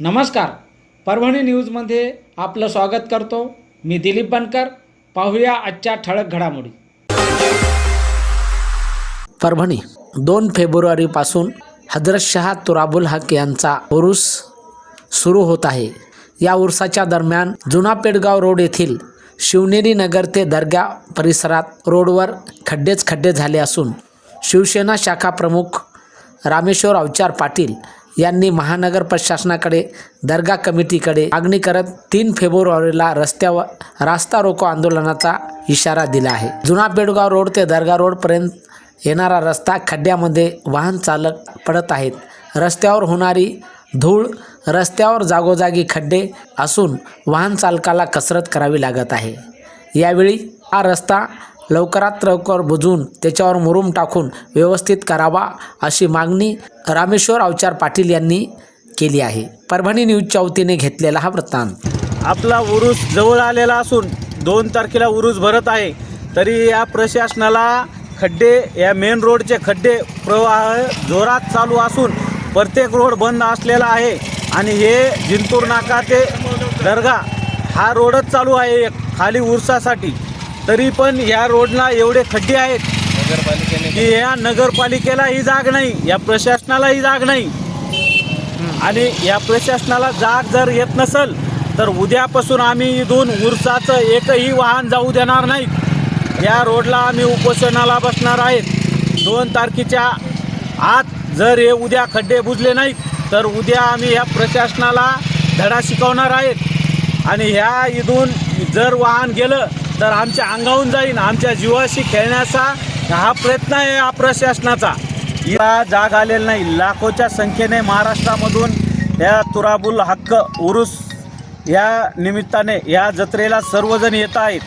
नमस्कार. परभणी न्यूजमध्ये आपलं स्वागत करतो. मी दिलीप बनकर. पाहूया आजच्या ठळक घडामोडी. परभणी दोन फेब्रुवारीपासून हजरत शहा तुराबुल हक यांचा उरूस सुरू होत आहे. या उरसाच्या दरम्यान जुना पेडगाव रोड येथील शिवनेरी नगर ते दर्गा परिसरात रोडवर खड्डेच खड्डे झाले असून शिवसेना शाखा प्रमुख रामेश्वर अवचार पाटील यांनी महानगर प्रशासनाकडे दर्गा कमिटीकडे मागणी करत तीन फेब्रुवारीला रस्त्यावर रास्ता रोको आंदोलनाचा इशारा दिला आहे. जुना पेडगाव रोड ते दर्गा रोडपर्यंत येणारा रस्ता खड्ड्यामध्ये वाहन चालक पडत आहेत. रस्त्यावर होणारी धूळ रस्त्यावर जागोजागी खड्डे असून वाहन चालकाला कसरत करावी लागत आहे. यावेळी हा रस्ता लवकरात लवकर बुजून त्याच्यावर मुरूम टाकून व्यवस्थित करावा अशी मागणी रामेश्वर अवचार पाटील यांनी केली आहे. परभणी न्यूजच्या वतीने घेतलेला हा वृत्तांत. आपला उरूस जवळ आलेला असून दोन तारखेला उरूस भरत आहे. तरी या प्रशासनाला खड्डे या मेन रोडचे खड्डे प्रवाह जोरात चालू असून प्रत्येक रोड बंद असलेला आहे. आणि हे जिंतूर नाका ते दर्गा हा रोडच चालू आहे एक खाली उरसासाठी. तरी पण या रोडला एवढे खड्डे आहेत की या नगरपालिकेला ही जाग नाही या प्रशासनालाही जाग नाही. आणि या प्रशासनाला जाग जर येत नसेल तर उद्यापासून आम्ही इथून उरसाचं एकही वाहन जाऊ देणार नाहीत या रोडला आम्ही उपोषणाला बसणार आहेत. दोन तारखेच्या आत जर हे उद्या खड्डे बुजले नाहीत तर उद्या आम्ही या प्रशासनाला धडा शिकवणार आहेत. आणि ह्या इथून जर वाहन गेलं तर आमच्या अंगाहून जाईन. आमच्या जीवाशी खेळण्याचा हा प्रयत्न आहे या प्रशासनाचा. या जाग आलेला नाही. लाखोच्या संख्येने महाराष्ट्रामधून या तुराबुल हक्क उरूस या निमित्ताने या जत्रेला सर्वजण येत आहेत.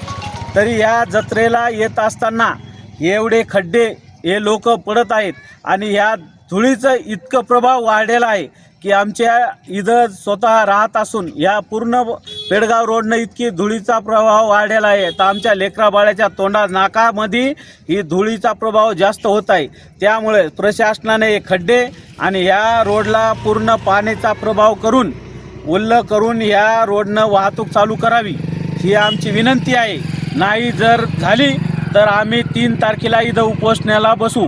तरी या जत्रेला येत असताना एवढे खड्डे हे लोक पडत आहेत. आणि या धुळीचं इतकं प्रभाव वाढलेला आहे की आमच्या इथं स्वतः राहत असून या पूर्ण पेडगाव रोडनं इतकी धुळीचा प्रभाव वाढलेला आहे. तर आमच्या लेकराबाळ्याच्या तोंडा नाकामध्ये ही धुळीचा प्रभाव जास्त होत आहे. त्यामुळे प्रशासनाने हे खड्डे आणि या रोडला पूर्ण पाण्याचा प्रभाव करून उल्ल करून या रोडनं वाहतूक चालू करावी ही आमची विनंती आहे. नाही जर झाली तर आम्ही तीन तारखेला इथं उपोषणाला बसू.